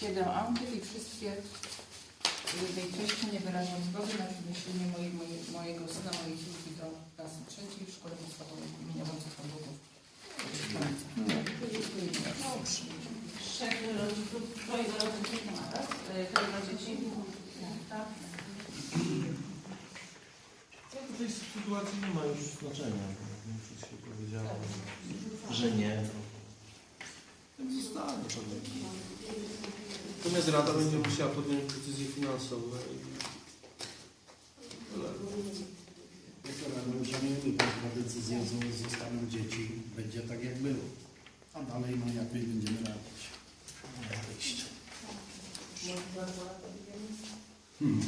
siedem ankiet i wszystkie jednej treści nie wyrażam zgody na przeniesienie mojej, mojej, mojego syna, mojej córki do klasy trzeciej w szkole podstawowej imienia Wojciecha Pawłowów. Trzech rodziców, trojga rodziców nie ma, tak? Trojga dzieci. Tak. W tej sytuacji nie ma już znaczenia. Większość się powiedziała, że nie. Więc zostanie sobie. Natomiast Rada będzie musiała podjąć decyzje finansowe i tyle. Ale możemy podjąć decyzję z ze stanem dzieci. Będzie tak jak było. A dalej no jakoś będziemy radzić. Nie ma wyjścia. Hmm.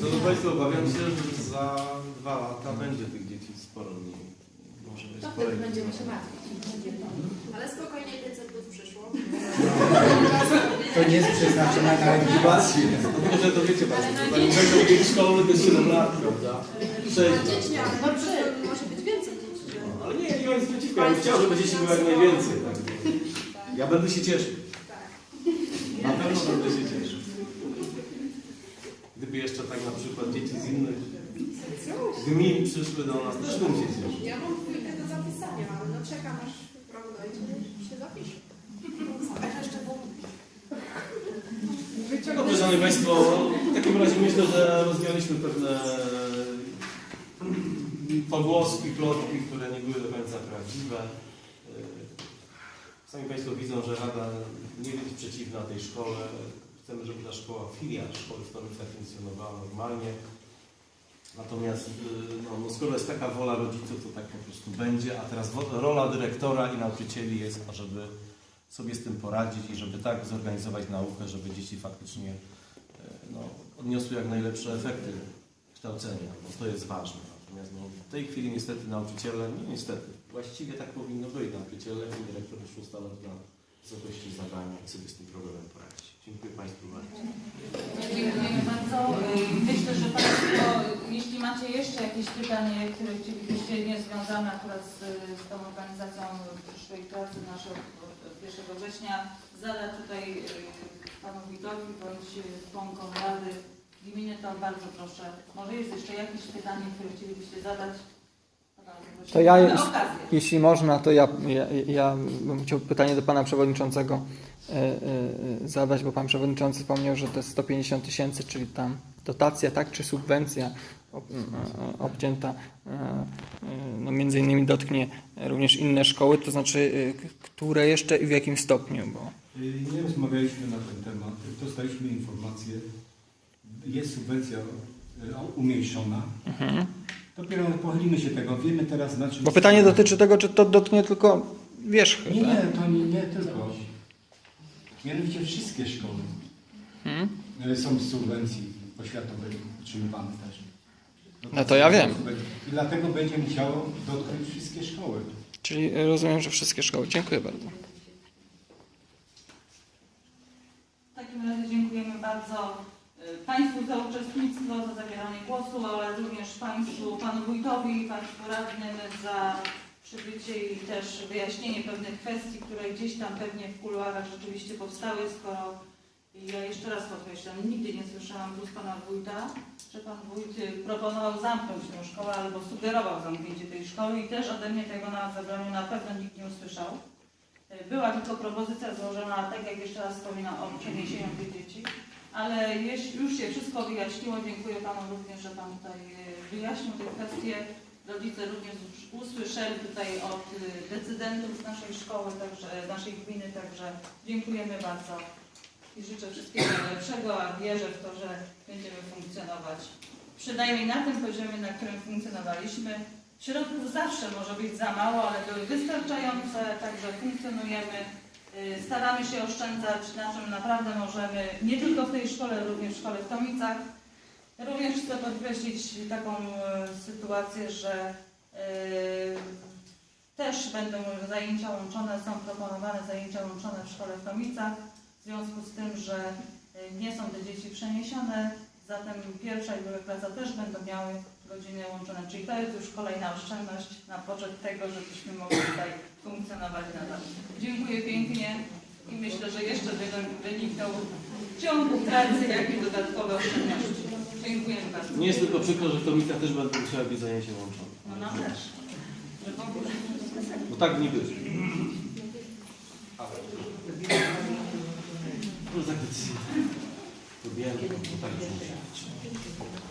Drodzy Państwo, obawiam się, że za dwa lata będzie tych dzieci sporo mniej. Może być To sporo wtedy będziemy się martwić. Ale spokojnie 500 plus przyszło. To nie jest przeznaczone na. No może to wiecie Państwo, zanim będą mieć szkoły, to 7 lat, prawda? 6 lat. Dzieci dobrze, może być więcej dzieci. No, Ale nie, nie mam nic przeciwko, ja bym chciał, żeby dzieci było jak najwięcej. Tak? Ja będę się cieszył. Tak. Na pewno będę się cieszył. Gdyby jeszcze tak na przykład dzieci z innych gmin przyszły do nas, też bym się cieszył. Ja mam chwilkę do zapisania, ale no czekam aż prawo dojdzie i się zapiszę. A jeszcze było. Dobrze, Szanowni Państwo, w takim razie myślę, że rozwialiśmy pewne pogłoski, plotki, które nie były do końca prawdziwe. Sami Państwo widzą, że Rada nie jest przeciwna tej szkole. Chcemy, żeby ta szkoła, filia szkoły w Tomicach funkcjonowała normalnie. Natomiast y, no, no, skoro jest taka wola rodziców, to tak po prostu będzie. A teraz rola dyrektora i nauczycieli jest, żeby sobie z tym poradzić i żeby tak zorganizować naukę, żeby dzieci faktycznie e, no, odniosły jak najlepsze efekty kształcenia, bo to jest ważne. Natomiast no, w tej chwili niestety nauczyciele, nie niestety, właściwie tak powinno być, nauczyciele i dyrektor muszą ustalać dla wysokości zadania i sobie z tym problemem poradzić. Dziękuję Państwu bardzo. Dziękujemy bardzo. Y, Myślę, że macie jeszcze jakieś pytanie, które chcielibyście niezwiązane akurat z, z tą organizacją przyszłej klasy naszej od 1 września, zadać tutaj y, Panu Witowi bądź członkom Rady gminy, to bardzo proszę. Może jest jeszcze jakieś pytanie, które chcielibyście zadać? To ja. Jeśli można, to ja, ja, ja bym chciał pytanie do Pana Przewodniczącego e, e, zadać, bo Pan Przewodniczący wspomniał, że to jest 150 tysięcy, czyli tam dotacja, tak, czy subwencja obcięta, e, e, no między innymi dotknie również inne szkoły, to znaczy, e, które jeszcze i w jakim stopniu, bo... Nie rozmawialiśmy na ten temat. Dostaliśmy informację. Jest subwencja e, umniejszona. Dopiero pochylimy się tego. Wiemy teraz na czym... Bo pytanie dotyczy tego, czy to dotknie tylko wierzchy, Nie, tak? nie, to nie, nie tylko. Mianowicie wszystkie szkoły Hmm? e, są z subwencji poświatowej utrzymywane też. No to ja wiem. I dlatego będzie musiało dotknąć wszystkie szkoły. Czyli rozumiem, że wszystkie szkoły. Dziękuję bardzo. W takim razie dziękujemy bardzo y, Państwu za uczestnictwo, za zabieranie głosu, ale również Państwu, Panu Wójtowi i Państwu radnym za przybycie i też wyjaśnienie pewnych kwestii, które gdzieś tam pewnie w kuluarach rzeczywiście powstały, skoro ja jeszcze raz podkreślam, nigdy nie słyszałam z Pana Wójta, że Pan Wójt y, proponował zamknąć tę szkołę albo sugerował zamknięcie tej szkoły i też ode mnie tego na zebraniu na pewno nikt nie usłyszał. Była tylko propozycja złożona, tak jak jeszcze raz wspominam, o przeniesieniu tych dzieci, ale już się wszystko wyjaśniło. Dziękuję Panu również, że Pan tutaj y, wyjaśnił te kwestie. Rodzice również usłyszeli tutaj od y, decydentów z naszej szkoły, także naszej gminy, także dziękujemy bardzo i życzę wszystkiego najlepszego, a wierzę w to, że będziemy funkcjonować przynajmniej na tym poziomie, na którym funkcjonowaliśmy. Środków zawsze może być za mało, ale były wystarczające, także funkcjonujemy. Y, Staramy się oszczędzać na czym naprawdę możemy, nie tylko w tej szkole, również w szkole w Tomicach. Również chcę podkreślić taką e, sytuację, że e, też będą zajęcia łączone, są proponowane zajęcia łączone w szkole w Tomicach, związku z tym, że e, nie są te dzieci przeniesione, zatem pierwsza i druga klasa też będą miały godziny łączone, czyli to jest już kolejna oszczędność na poczet tego, żebyśmy mogli tutaj funkcjonować nadal. Dziękuję pięknie i myślę, że jeszcze wynikną w ciągu pracy jakieś dodatkowe oszczędności. Dziękujemy bardzo. Nie jest tylko przykro, że komisjach też będą musiały być zajęcia łączone. No nam też. Że w ogóle. Bo tak nie być. No tak decyzję. Lubiłem,